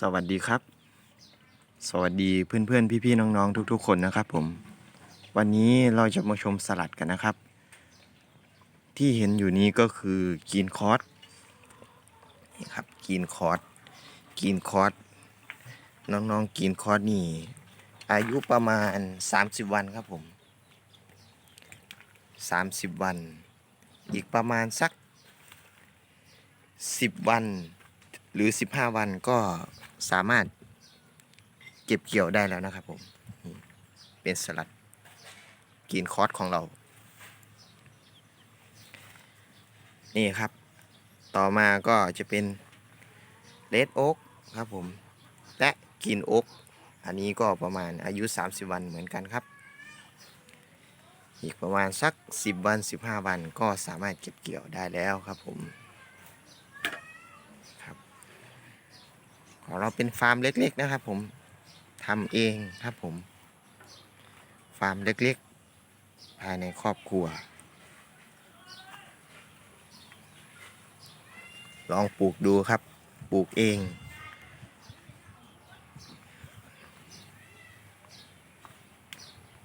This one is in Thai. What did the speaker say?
สวัสดีครับ สวัสดีเพื่อนๆพี่ๆน้องๆ ทุก ๆ คนนะครับผม วันนี้เราจะมาชมสลัดกันนะครับ ที่เห็นอยู่นี้ก็คือกีนคอร์สนี่ครับกีนคอร์สกีนคอร์สน้องๆกีนคอร์สนี่อายุประมาณ 30 วันครับผม 30 วัน อีกประมาณสัก 10 วัน หรือ 15 วันก็สามารถเก็บเกี่ยวได้แล้วนะครับผมเป็นสลัดกินคอร์สของเรา นี่ครับ ต่อมาก็จะเป็นเลดโอ๊กครับผม และกินโอ๊กอันนี้ก็ประมาณอายุ 30 วันเหมือนกันครับ อีกประมาณสัก 10 วัน 15 วันก็สามารถเก็บเกี่ยวได้แล้วครับผม ของเราเป็นฟาร์มเล็ก ๆ นะครับ ผมทำเองครับผม ฟาร์มเล็ก ๆ ภายในครอบครัว ลองปลูกดูครับ ปลูกเอง